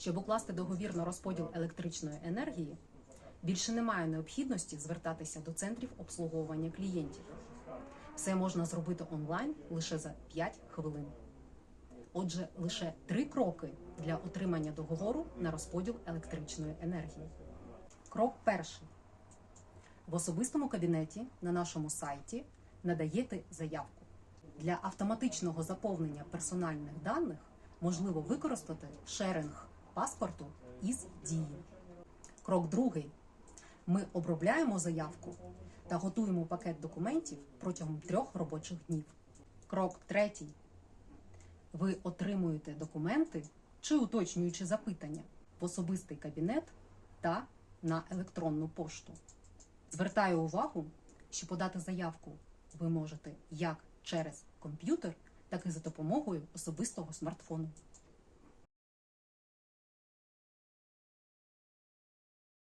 Щоб укласти договір на розподіл електричної енергії, більше немає необхідності звертатися до центрів обслуговування клієнтів. Все можна зробити онлайн лише за 5 хвилин. Отже, лише три кроки для отримання договору на розподіл електричної енергії. Крок перший. В особистому кабінеті на нашому сайті надаєте заявку. Для автоматичного заповнення персональних даних можливо використати шеринг паспорту із дії. Крок другий. Ми обробляємо заявку та готуємо пакет документів протягом трьох робочих днів. Крок третій. Ви отримуєте документи чи уточнюючи запитання в особистий кабінет та на електронну пошту. Звертаю увагу, що подати заявку ви можете як через комп'ютер, так і за допомогою особистого смартфону.